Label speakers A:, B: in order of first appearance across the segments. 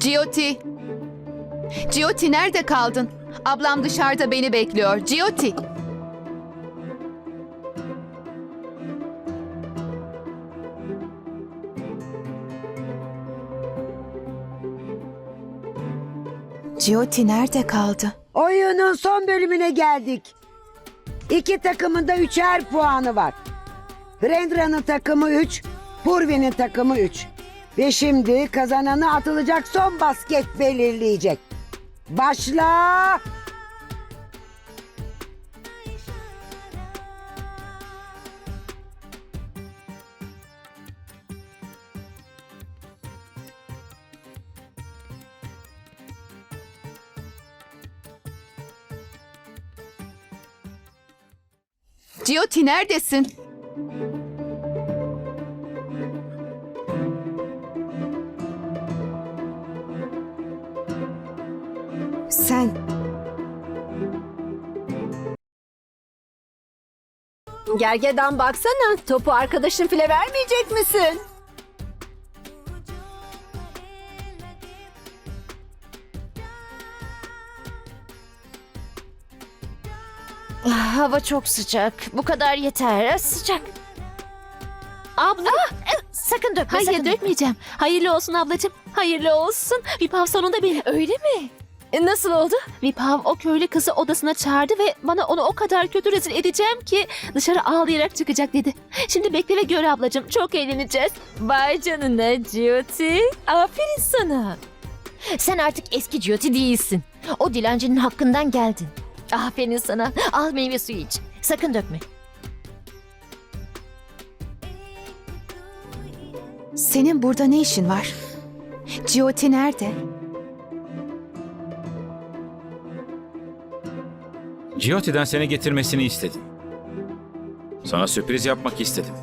A: Giotti. Giotti nerede kaldın? Ablam dışarıda beni bekliyor. Giotti. Giotti nerede kaldı?
B: Oyunun son bölümüne geldik. İki takımın da üçer puanı var. Brendra'nın takımı 3, Purvi'nin takımı 3. Ve şimdi kazananı atılacak son basket belirleyecek. Başla!
A: Giotti neredesin? Sen
C: Gergedan baksana. Topu arkadaşın file vermeyecek misin?
D: Ah, Hava çok sıcak. Bu kadar yeter. Sıcak. Abla. sakın dökme
E: Hayır
D: sakın.
E: dökmeyeceğim. Hayırlı olsun ablacığım. Hayırlı olsun. Vipav sonunda beni.
D: Öyle mi? E, nasıl oldu?
E: Vipav o köylü kızı odasına çağırdı ve bana onu o kadar kötü rezil edeceğim ki dışarı ağlayarak çıkacak dedi. Şimdi bekle ve gör ablacığım. Çok eğleneceğiz.
D: Vay canına Jyoti. Aferin sana. Sen artık eski Jyoti değilsin. O dilencinin hakkından geldin. Aferin sana. Al meyve suyu iç. Sakın dökme.
A: senin burada ne işin var? Giotti nerede?
F: Giotti'den seni getirmesini istedim. Sana sürpriz yapmak istedim.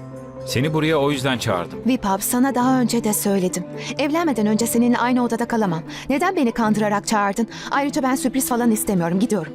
F: Seni buraya o yüzden çağırdım.
A: Vipav sana daha önce de söyledim. Evlenmeden önce seninle aynı odada kalamam. Neden beni kandırarak çağırdın? Ayrıca ben sürpriz falan istemiyorum. Gidiyorum.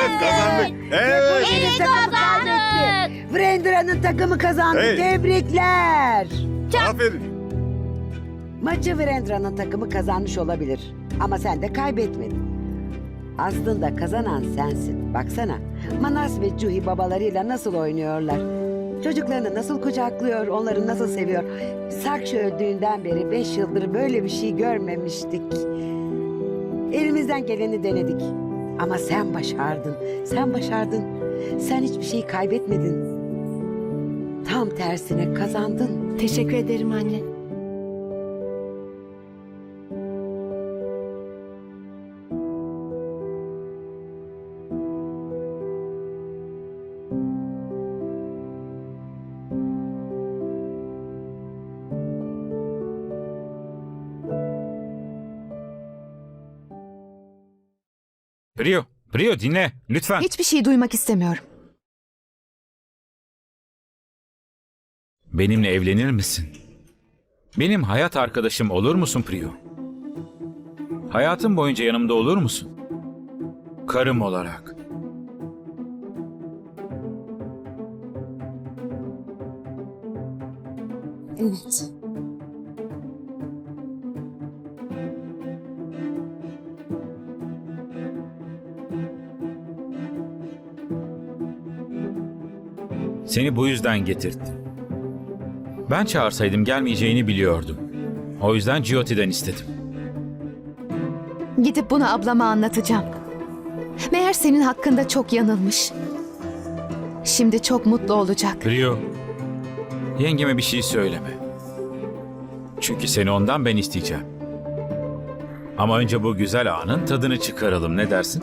G: Evet kazandık. Evet.
B: Purvi'nin takımı kaybetti. Brendra'nın takımı kazandı.
G: Hey.
B: Tebrikler.
G: Aferin.
B: Maçı Virendra'nın takımı kazanmış olabilir. Ama sen de kaybetmedin. Aslında kazanan sensin. Baksana. Manas ve Cuhi babalarıyla nasıl oynuyorlar. Çocuklarını nasıl kucaklıyor, onları nasıl seviyor. Sakşı öldüğünden beri beş yıldır böyle bir şey görmemiştik. Elimizden geleni denedik. Ama sen başardın. Sen başardın. Sen hiçbir şey kaybetmedin. Tam tersine kazandın.
C: Teşekkür ederim anne.
F: Priyo, Priyo dinle lütfen.
A: Hiçbir şey duymak istemiyorum.
F: Benimle evlenir misin? Benim hayat arkadaşım olur musun Priyo? Hayatım boyunca yanımda olur musun? Karım olarak.
C: Evet.
F: Seni bu yüzden getirdim. Ben çağırsaydım gelmeyeceğini biliyordum. O yüzden Jyoti'den istedim.
A: Gidip bunu ablama anlatacağım. Meğer senin hakkında çok yanılmış. Şimdi çok mutlu olacak.
F: Priyo, yengeme bir şey söyleme. Çünkü seni ondan ben isteyeceğim. Ama önce bu güzel anın tadını çıkaralım ne dersin?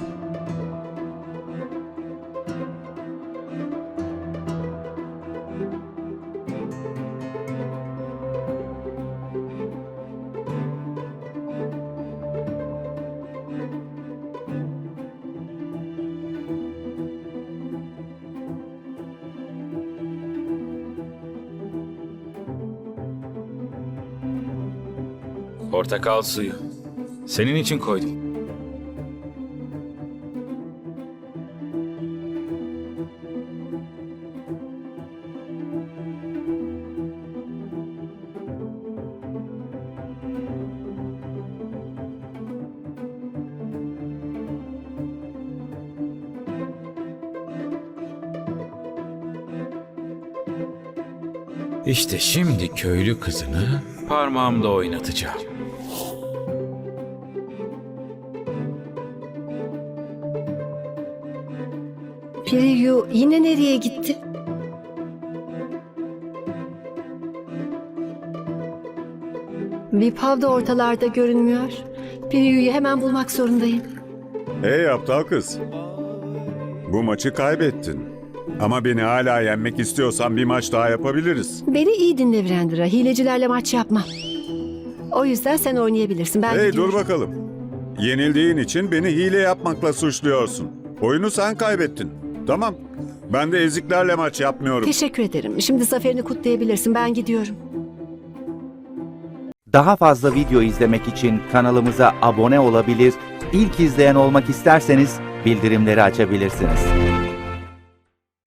F: Portakal suyu. Senin için koydum. İşte şimdi köylü kızını parmağımda oynatacağım.
C: Priyu yine nereye gitti? Vipav da ortalarda görünmüyor. Priyu'yu hemen bulmak zorundayım.
G: Hey aptal kız. Bu maçı kaybettin. Ama beni hala yenmek istiyorsan bir maç daha yapabiliriz.
C: Beni iyi dinle Virendra. Hilecilerle maç yapmam. O yüzden sen oynayabilirsin. Ben
G: hey
C: gidiyorum.
G: dur bakalım. Yenildiğin için beni hile yapmakla suçluyorsun. Oyunu sen kaybettin. Tamam. Ben de eziklerle maç yapmıyorum.
C: Teşekkür ederim. Şimdi zaferini kutlayabilirsin. Ben gidiyorum.
H: Daha fazla video izlemek için kanalımıza abone olabilir, ilk izleyen olmak isterseniz bildirimleri açabilirsiniz.